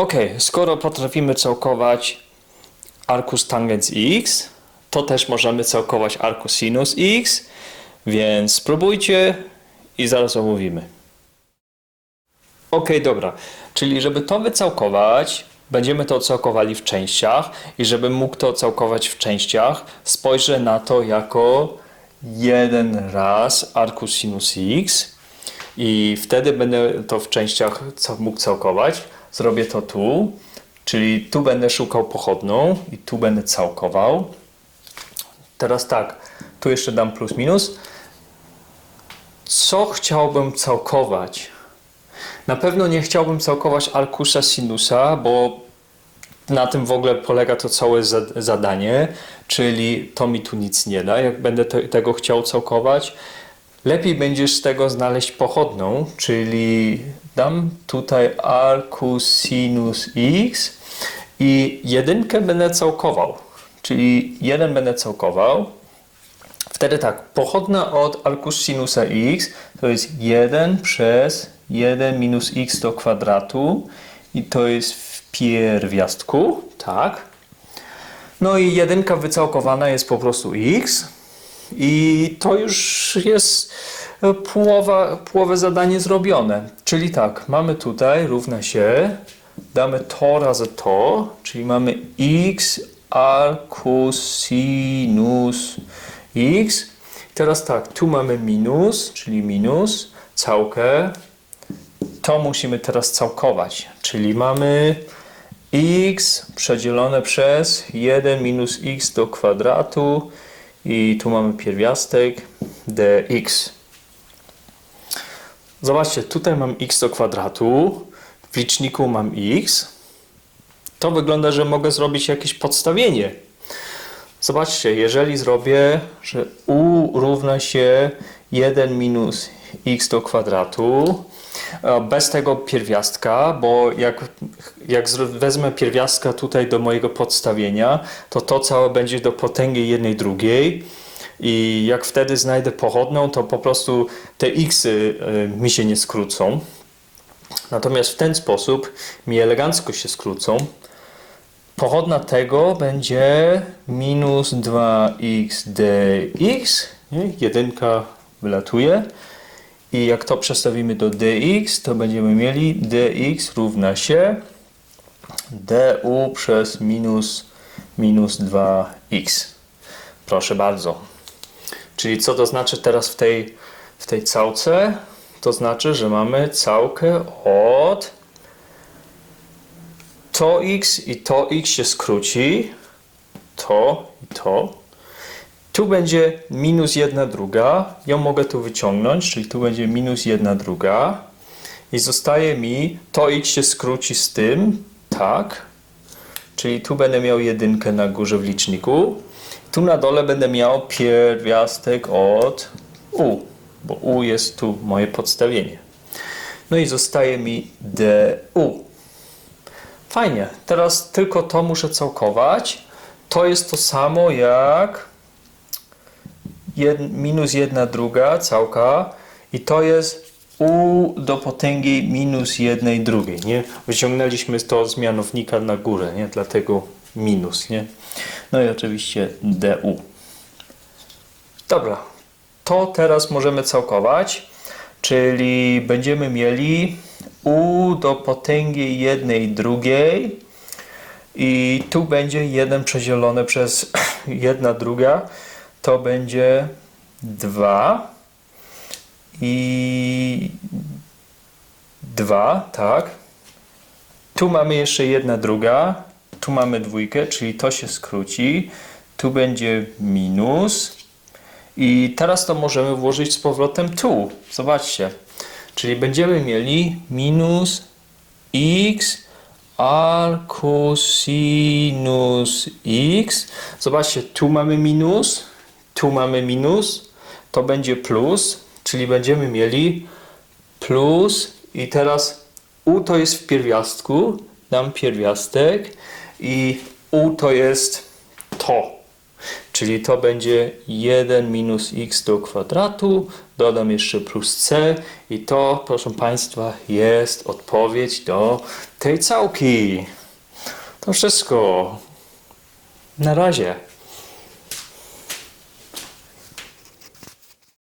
Ok, skoro potrafimy całkować arcus tangens x, to też możemy całkować arcus sinus x, więc spróbujcie i zaraz omówimy. Ok, dobra. Czyli żeby to wycałkować, będziemy to całkowali w częściach i żebym mógł to całkować w częściach, spojrzę na to jako jeden raz arcus sinus x i wtedy będę to w częściach mógł całkować. Zrobię to tu, czyli tu będę szukał pochodną i tu będę całkował. Teraz tak, tu jeszcze dam plus minus. Co chciałbym całkować? Na pewno nie chciałbym całkować arkusza sinusa, bo na tym w ogóle polega to całe za- zadanie, czyli to mi tu nic nie da, jak będę te, tego chciał całkować. Lepiej będzie z tego znaleźć pochodną, czyli dam tutaj arcus sinus x i jedynkę będę całkował, czyli jeden będę całkował. Wtedy tak, pochodna od arcus sinusa x to jest 1 przez 1 minus x do kwadratu i to jest w pierwiastku, tak. No i jedynka wycałkowana jest po prostu x i to już jest połowa, połowę zadanie zrobione. Czyli tak, mamy tutaj równa się, damy to razy to, czyli mamy x arcus sinus x. Teraz tak, tu mamy minus, czyli minus, całkę. To musimy teraz całkować, czyli mamy x przedzielone przez 1 minus x do kwadratu i tu mamy pierwiastek dx. Zobaczcie, tutaj mam x do kwadratu, w liczniku mam x. To wygląda, że mogę zrobić jakieś podstawienie. Zobaczcie, jeżeli zrobię, że u równa się 1 minus x do kwadratu, e, bez tego pierwiastka, bo jak, jak wezmę pierwiastka tutaj do mojego podstawienia, to to całe będzie do potęgi jednej drugiej i jak wtedy znajdę pochodną, to po prostu te xy e, mi się nie skrócą. Natomiast w ten sposób mi elegancko się skrócą. Pochodna tego będzie minus 2x dx. Jedynka wylatuje. I jak to przestawimy do dx, to będziemy mieli dx równa się du przez minus, minus 2x. Proszę bardzo. Czyli co to znaczy teraz w tej, w tej całce? To znaczy, że mamy całkę od to x i to x się skróci. To i to. Tu będzie minus jedna druga. Ją mogę tu wyciągnąć, czyli tu będzie minus jedna druga. I zostaje mi, to x się skróci z tym, tak. Czyli tu będę miał jedynkę na górze w liczniku. Tu na dole będę miał pierwiastek od u, bo u jest tu moje podstawienie. No i zostaje mi du. Fajnie. Teraz tylko to muszę całkować. To jest to samo jak jed, minus jedna druga całka i to jest u do potęgi minus jednej drugiej, nie? Wyciągnęliśmy to z mianownika na górę, nie? Dlatego minus, nie? No i oczywiście du. Dobra, to teraz możemy całkować, czyli będziemy mieli u do potęgi jednej drugiej i tu będzie 1 przedzielone przez 1 druga, to będzie 2 i 2, tak. Tu mamy jeszcze jedna druga, tu mamy dwójkę, czyli to się skróci. Tu będzie minus. I teraz to możemy włożyć z powrotem tu. Zobaczcie. Czyli będziemy mieli minus x arcus sinus x. Zobaczcie, tu mamy minus, tu mamy minus, to będzie plus, czyli będziemy mieli plus i teraz u to jest w pierwiastku, dam pierwiastek i u to jest to. Czyli to będzie 1 minus x do kwadratu, dodam jeszcze plus c i to, proszę Państwa, jest odpowiedź do tej całki. To wszystko. Na razie.